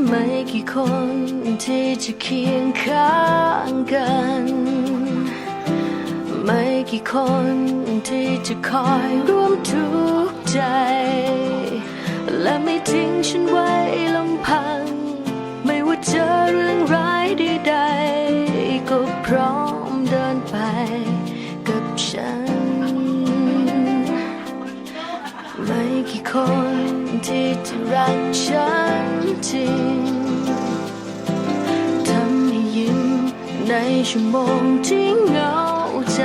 ไม่กี่คนที่จะเคียงข้างกัน ไม่กี่คนที่จะคอยร่วมทุกข์ใจ และไม่ทิ้งฉันไว้ลำพัง ไม่ว่าเจอเรื่องร้ายใดๆก็พร้อมเดินไปกับฉัน คนที่จะรักฉันจริงทำให้ยิ้มในชั่วโมงที่เหงาใจ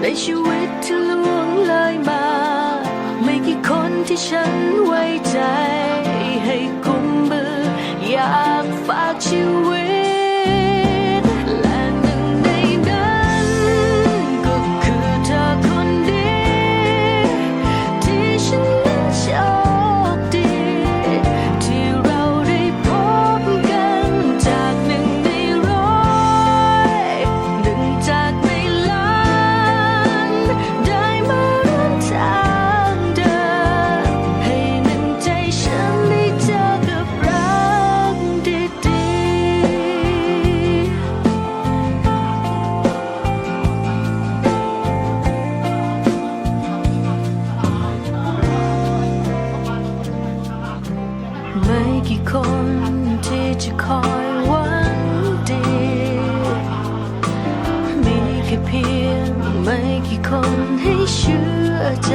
ในชีวิตที่ล่วงเลยมา ไม่กี่คนที่ฉันไว้ใจ คนให้เชื่อใจ